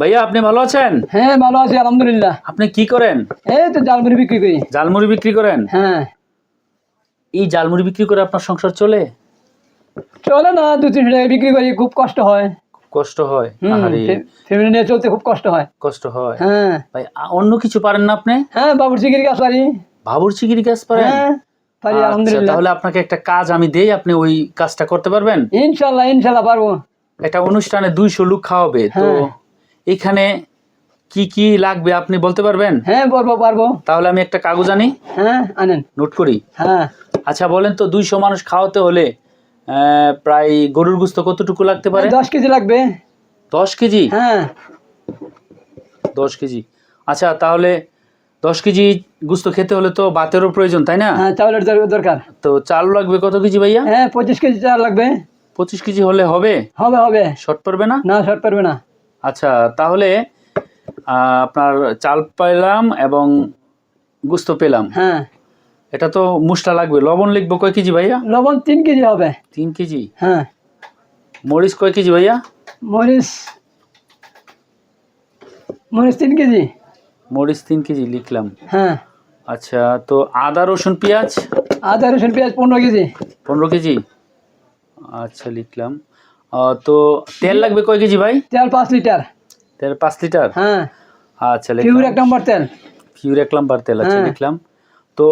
ভাইয়া আপনি ভালো আছেন? হ্যাঁ ভালো আছি আলহামদুলিল্লাহ। আপনি কি করেন? এই তো জালমুড়ি বিক্রি করি। জালমুড়ি বিক্রি করেন? হ্যাঁ। এই জালমুড়ি বিক্রি করে আপনার সংসার চলে? চলে না দু তিনশো টাকা বিক্রি করি খুব কষ্ট হয়। কষ্ট হয়? ফ্যামিলি নিয়ে চলতে খুব কষ্ট হয়। কষ্ট হয়? হ্যাঁ। ভাই অন্য কিছু পারেন না আপনি? হ্যাঁ বাবুর চিকির গাছ পারি। ভাবুর চিকিরি কাজ পারেন? হ্যাঁ পারি আচ্ছা, আলহামদুলিল্লাহ। তাহলে আপনাকে একটা কাজ আমি দেই আপনি ওই কাজটা করতে পারবেন? ইনশাল্লাহ ইনশাল্লাহ পারব। একটা অনুষ্ঠানে দুইশো লোক খাওয়াবে তো হ্যাঁ। এখানে কি কি লাগবে আপনি বলতে পারবেন? হ্যাঁ পারব পারব। তাহলে আমি একটা কাগজ আনি। হ্যাঁ আনেন। নোট করি। হ্যাঁ। আচ্ছা বলেন তো দুইশো মানুষ খাওয়াতে হলে প্রায় গরুর গুস্ত কতটুকু লাগতে পারে? দশ কেজি লাগবে। দশ কেজি? হ্যাঁ। দশ কেজি। আচ্ছা তাহলে দশ কেজি গুস্ত খেতে হলে তো ভাতেরও প্রয়োজন তাই না? হ্যাঁ চাউলের দর- দরকার। তো চাল লাগবে কত কেজি ভাইয়া? হ্যাঁ পঁচিশ কেজি চাল লাগবে। পঁচিশ কেজি হলে হবে? হবে হবে। শর্ট পড়বে না? না শর্ট পারবে না। আচ্ছা তাহলে আপনার চাল পেলাম এবং গুস্ত পেলাম। হ্যাঁ। এটা তো মুসলা লাগবে। লবণ লিখব কয় কেজি ভাইয়া? লবণ তিন কেজি হবে। তিন কেজি? হ্যাঁ। মরিচ কয় কেজি ভাইয়া? মরিচ মরিচ তিন কেজি। মরিচ তিন কেজি লিখলাম। হ্যাঁ। আচ্ছা তো আদা রসুন পেঁয়াজ? আদা রসুন পেঁয়াজ পনেরো কেজি। পনেরো কেজি? আচ্ছা লিখলাম। তো তেল লাগবে কয় কেজি ভাই? তেল পাঁচ লিটার। তেল পাঁচ লিটার? হ্যাঁ। আচ্ছা লিখলাম। এক নম্বর তেল। পিউর এক লাম্বার তেল আচ্ছা হ্যাঁ। লিখলাম। তো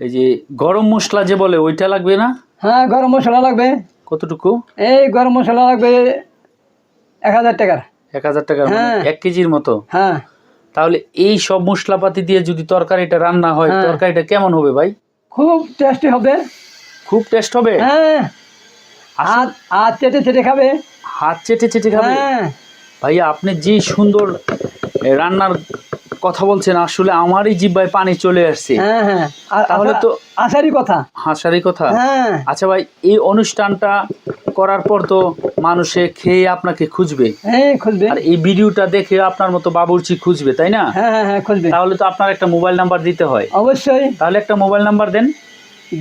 এই যে গরম মশলা যে বলে ওইটা লাগবে না? হ্যাঁ গরম মশলা লাগবে। কতটুকু? এই গরম মশলা লাগবে এক হাজার টাকার। এক হাজার টাকার মানে হ্যাঁ। এক কেজির মতো? হ্যাঁ। তাহলে এই সব মশলাপাতি দিয়ে যদি তরকারিটা রান্না হয় হ্যাঁ। তরকারিটা কেমন হবে ভাই? খুব টেস্টি হবে। খুব টেস্ট হবে? হ্যাঁ। হাত হাত চেটে চেটে খাবে? হাত চেটে চেটে খাবে? হ্যাঁ। ভাইয়া আপনি যে সুন্দর রান্নার কথা বলছেন আসলে আমারই জিব্বায় পানি চলে আসছে। হ্যাঁ হ্যাঁ। আর- তাহলে তো- আশারই কথা। হাসারই কথা? হ্যাঁ। আচ্ছা ভাই এই অনুষ্ঠানটা করার পর তো মানুষে খেয়ে আপনাকে খুঁজবে। খুঁজবে। আর এই ভিডিওটা দেখে আপনার মতো বাবুর্চি খুঁজবে তাই না? হ্যাঁ হ্যাঁ হ্যাঁ খুঁজবে। তাহলে তো আপনার একটা মোবাইল নাম্বার দিতে হয়। অবশ্যই। তাহলে একটা মোবাইল নাম্বার দেন।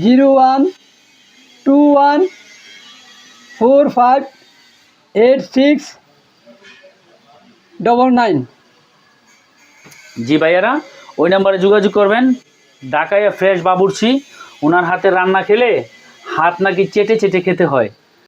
Zero one two one four five eight six double nine. জি ভাইয়ারা, ওই নাম্বারে যোগাযোগ করবেন। ঢাকায় ফ্রেশ বাবুরছি ওনার হাতে রান্না খেলে হাত নাকি চেটে চেটে খেতে হয়।